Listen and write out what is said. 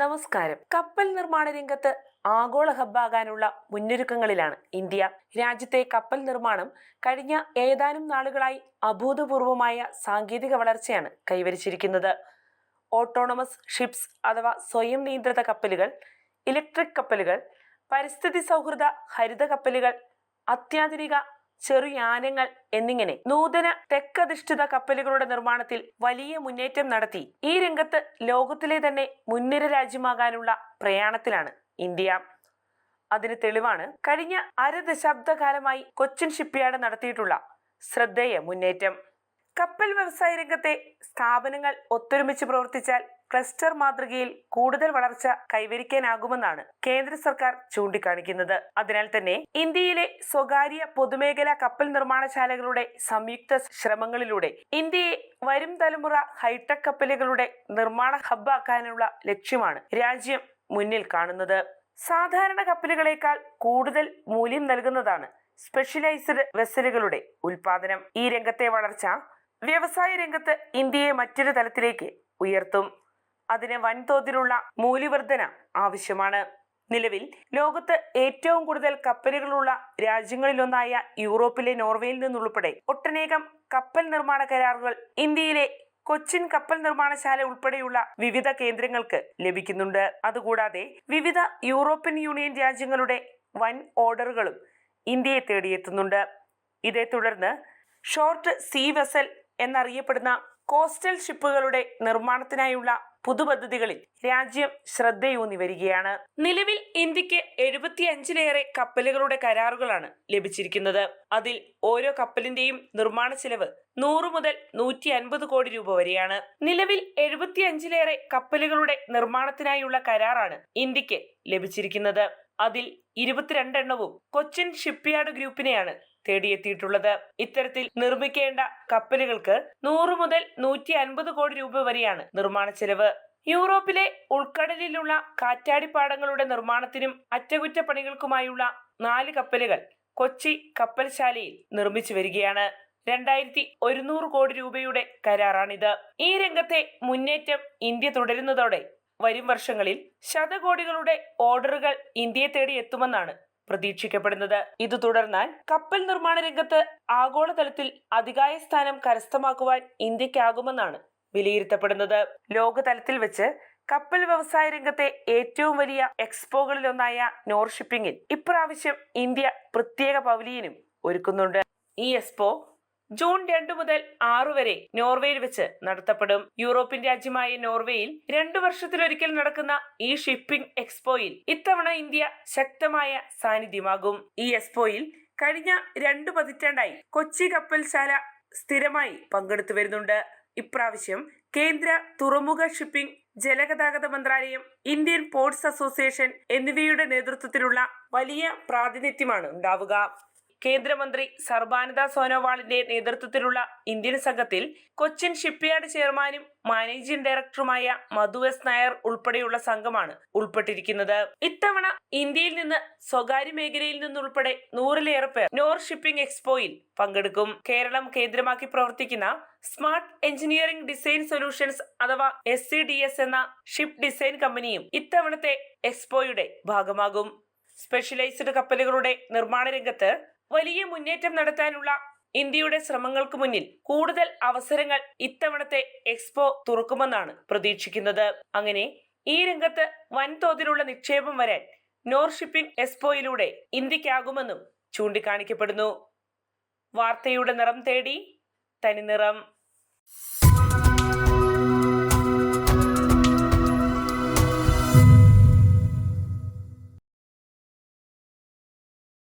നമസ്കാരം. കപ്പൽ നിർമ്മാണ രംഗത്ത് ആഗോള ഹബ്ബാകാനുള്ള മുന്നൊരുക്കങ്ങളിലാണ് ഇന്ത്യ. രാജ്യത്തെ കപ്പൽ നിർമ്മാണം കഴിഞ്ഞ ഏതാനും നാളുകളായി അഭൂതപൂർവമായ സാങ്കേതിക വളർച്ചയാണ് കൈവരിച്ചിരിക്കുന്നത്. ഓട്ടോണമസ് ഷിപ്സ് അഥവാ സ്വയം നിയന്ത്രിത കപ്പലുകൾ ഇലക്ട്രിക് കപ്പലുകൾ പരിസ്ഥിതി സൗഹൃദ ഹരിത കപ്പലുകൾ അത്യാധുനിക ചെറുയാനങ്ങൾ എന്നിങ്ങനെ നൂതന തെക്കധിഷ്ഠിത കപ്പലുകളുടെ നിർമ്മാണത്തിൽ വലിയ മുന്നേറ്റം നടത്തി. ഈ രംഗത്ത് ലോകത്തിലെ തന്നെ മുൻനിര രാജ്യമാകാനുള്ള പ്രയാണത്തിലാണ് ഇന്ത്യ. അതിന് തെളിവാണ് കഴിഞ്ഞ അര ദശാബ്ദകാലമായി കൊച്ചിൻ ഷിപ്പ്യാർഡ് നടത്തിയിട്ടുള്ള ശ്രദ്ധേയ മുന്നേറ്റം. കപ്പൽ വ്യവസായ രംഗത്തെ സ്ഥാപനങ്ങൾ ഒത്തൊരുമിച്ച് പ്രവർത്തിച്ചാൽ ക്ലസ്റ്റർ മാതൃകയിൽ കൂടുതൽ വളർച്ച കൈവരിക്കാനാകുമെന്നാണ് കേന്ദ്ര സർക്കാർ ചൂണ്ടിക്കാണിക്കുന്നത്. അതിനാൽ തന്നെ ഇന്ത്യയിലെ സ്വകാര്യ പൊതുമേഖലാ കപ്പൽ നിർമ്മാണശാലകളുടെ സംയുക്ത ശ്രമങ്ങളിലൂടെ ഇന്ത്യയെ വരും തലമുറ ഹൈടെക് കപ്പലുകളുടെ നിർമ്മാണ ഹബ്ബാക്കാനുള്ള ലക്ഷ്യമാണ് രാജ്യം മുന്നിൽ കാണുന്നത്. സാധാരണ കപ്പലുകളേക്കാൾ കൂടുതൽ മൂല്യം നൽകുന്നതാണ് സ്പെഷ്യലൈസ്ഡ് വെസലുകളുടെ ഉൽപാദനം. ഈ രംഗത്തെ വളർച്ച വ്യവസായ രംഗത്ത് ഇന്ത്യയെ മറ്റൊരു തലത്തിലേക്ക് ഉയർത്തും. അതിന് വൻതോതിലുള്ള മൂല്യവർധന ആവശ്യമാണ്. നിലവിൽ ലോകത്ത് ഏറ്റവും കൂടുതൽ കപ്പലുകളുള്ള രാജ്യങ്ങളിലൊന്നായ യൂറോപ്പിലെ നോർവേയിൽ നിന്നുൾപ്പെടെ ഒട്ടനേകം കപ്പൽ നിർമ്മാണ കരാറുകൾ ഇന്ത്യയിലെ കൊച്ചിൻ കപ്പൽ നിർമ്മാണശാല ഉൾപ്പെടെയുള്ള വിവിധ കേന്ദ്രങ്ങൾക്ക് ലഭിക്കുന്നുണ്ട്. അതുകൂടാതെ വിവിധ യൂറോപ്യൻ യൂണിയൻ രാജ്യങ്ങളുടെ വൻ ഓർഡറുകളും ഇന്ത്യയെ തേടിയെത്തുന്നുണ്ട്. ഇതേ തുടർന്ന് ഷോർട്ട് സീ വെസൽ എന്നറിയപ്പെടുന്ന കോസ്റ്റൽ ഷിപ്പുകളുടെ നിർമ്മാണത്തിനായുള്ള പുതുപദ്ധതികളിൽ രാജ്യം ശ്രദ്ധയൂന്നി വരികയാണ്. നിലവിൽ ഇന്ത്യയ്ക്ക് എഴുപത്തിയഞ്ചിലേറെ കപ്പലുകളുടെ കരാറുകളാണ് ലഭിച്ചിരിക്കുന്നത്. അതിൽ ഓരോ കപ്പലിന്റെയും നിർമ്മാണ ചെലവ് നൂറ് മുതൽ നൂറ്റി അൻപത് കോടി രൂപ വരെയാണ്. നിലവിൽ എഴുപത്തിയഞ്ചിലേറെ കപ്പലുകളുടെ നിർമ്മാണത്തിനായുള്ള കരാറാണ് ഇന്ത്യയ്ക്ക് ലഭിച്ചിരിക്കുന്നത്. അതിൽ ഇരുപത്തിരണ്ടെണ്ണവും കൊച്ചിൻ ഷിപ്പ്യാർഡ് ഗ്രൂപ്പിനെയാണ് തേടിയെത്തിയിട്ടുള്ളത്. ഇത്തരത്തിൽ നിർമ്മിക്കേണ്ട കപ്പലുകൾക്ക് നൂറ് മുതൽ നൂറ്റി അൻപത് കോടി രൂപ വരെയാണ് നിർമ്മാണ ചെലവ്. യൂറോപ്പിലെ ഉൾക്കടലിലുള്ള കാറ്റാടിപ്പാടങ്ങളുടെ നിർമ്മാണത്തിനും അറ്റകുറ്റപ്പണികൾക്കുമായുള്ള നാല് കപ്പലുകൾ കൊച്ചി കപ്പൽശാലയിൽ നിർമ്മിച്ചു വരികയാണ്. രണ്ടായിരത്തി ഒരുന്നൂറ് കോടി രൂപയുടെ കരാറാണിത്. ഈ രംഗത്തെ മുന്നേറ്റം ഇന്ത്യ തുടരുന്നതോടെ വരും വർഷങ്ങളിൽ ശതകോടികളുടെ ഓർഡറുകൾ ഇന്ത്യയെ തേടി എത്തുമെന്നാണ് പ്രതീക്ഷിക്കപ്പെടുന്നത്. ഇത് തുടർന്നാൽ കപ്പൽ നിർമ്മാണ രംഗത്ത് ആഗോളതലത്തിൽ അധികായ സ്ഥാനം കരസ്ഥമാക്കുവാൻ ഇന്ത്യക്കാകുമെന്നാണ് വിലയിരുത്തപ്പെടുന്നത്. ലോകതലത്തിൽ വെച്ച് കപ്പൽ വ്യവസായ രംഗത്തെ ഏറ്റവും വലിയ എക്സ്പോകളിലൊന്നായ നോർ ഷിപ്പിംഗിൽ ഇപ്രാവശ്യം ഇന്ത്യ പ്രത്യേക പവലിയനും ഒരുക്കുന്നുണ്ട്. ഈ എക്സ്പോ ജൂൺ രണ്ട് മുതൽ ആറു വരെ നോർവേയിൽ വെച്ച് നടത്തപ്പെടും. യൂറോപ്യൻ രാജ്യമായ നോർവേയിൽ രണ്ടു വർഷത്തിലൊരിക്കൽ നടക്കുന്ന ഈ ഷിപ്പിംഗ് എക്സ്പോയിൽ ഇത്തവണ ഇന്ത്യ ശക്തമായ സാന്നിധ്യമാകും. ഈ എക്സ്പോയിൽ കഴിഞ്ഞ രണ്ടു പതിറ്റാണ്ടായി കൊച്ചി കപ്പൽശാല സ്ഥിരമായി പങ്കെടുത്തു വരുന്നുണ്ട്. ഇപ്രാവശ്യം കേന്ദ്ര തുറമുഖ ഷിപ്പിംഗ് ജലഗതാഗത മന്ത്രാലയം ഇന്ത്യൻ പോർട്സ് അസോസിയേഷൻ എന്നിവയുടെ നേതൃത്വത്തിലുള്ള വലിയ പ്രാതിനിധ്യമാണ് ഉണ്ടാവുക. കേന്ദ്രമന്ത്രി സർബാനന്ദ സോനോവാളിന്റെ നേതൃത്വത്തിലുള്ള ഇന്ത്യൻ സംഘത്തിൽ കൊച്ചിൻ ഷിപ്പ്യാർഡ് ചെയർമാനും മാനേജിംഗ് ഡയറക്ടറുമായ മധു എസ് നായർ ഉൾപ്പെടെയുള്ള സംഘമാണ് ഉൾപ്പെട്ടിരിക്കുന്നത്. ഇത്തവണ ഇന്ത്യയിൽ നിന്ന് സ്വകാര്യ മേഖലയിൽ നിന്നുൾപ്പെടെ നൂറിലേറെ പേർ നോർ ഷിപ്പിംഗ് എക്സ്പോയിൽ പങ്കെടുക്കും. കേരളം കേന്ദ്രമാക്കി പ്രവർത്തിക്കുന്ന സ്മാർട്ട് എഞ്ചിനീയറിംഗ് ഡിസൈൻ സൊല്യൂഷൻസ് അഥവാ എസ് എന്ന ഷിപ്പ് ഡിസൈൻ കമ്പനിയും ഇത്തവണത്തെ എക്സ്പോയുടെ ഭാഗമാകും. സ്പെഷ്യലൈസ്ഡ് കപ്പലുകളുടെ നിർമ്മാണ രംഗത്ത് വലിയ മുന്നേറ്റം നടത്താനുള്ള ഇന്ത്യയുടെ ശ്രമങ്ങൾക്ക് മുന്നിൽ കൂടുതൽ അവസരങ്ങൾ ഇത്തവണത്തെ എക്സ്പോ തുറക്കുമെന്നാണ് പ്രതീക്ഷിക്കുന്നത്. അങ്ങനെ ഈ രംഗത്ത് വൻതോതിലുള്ള നിക്ഷേപം വരാൻ നോർ ഷിപ്പിംഗ് എക്സ്പോയിലൂടെ ഇന്ത്യക്കാകുമെന്നും ചൂണ്ടിക്കാണിക്കപ്പെടുന്നു. വാർത്തയുടെ നിറം തേടി തനിനിറം.